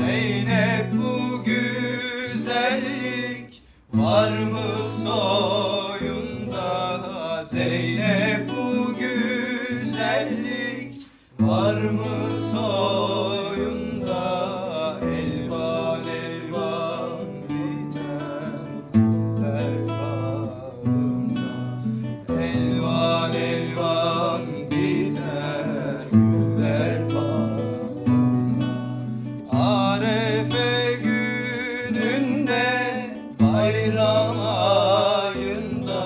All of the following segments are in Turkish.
Zeynep bu güzellik var mı soyunda? Zeynep bu güzellik var mı soyunda Arefe gününde bayram ayında.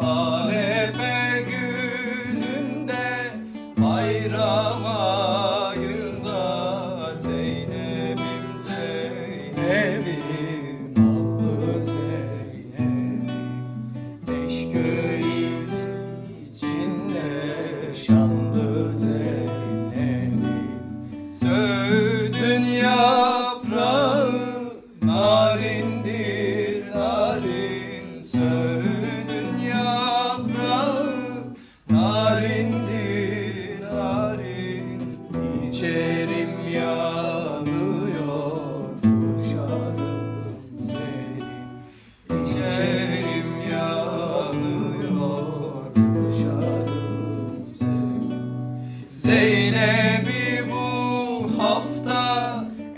Arefe gününde bayram ayında yaprağı narindir narin Söğüdün yaprağı. Narindir narin İçerim yanıyor dışarım senin İçerim yanıyor dışarım senin Zeynep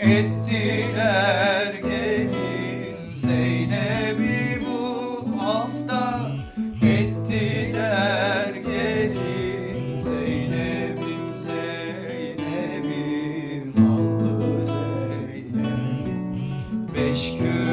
ettiler gelin Zeynep'i bu hafta. Ettiler gelin Zeynep'im Zeynep'im allı Zeynep. Beş gün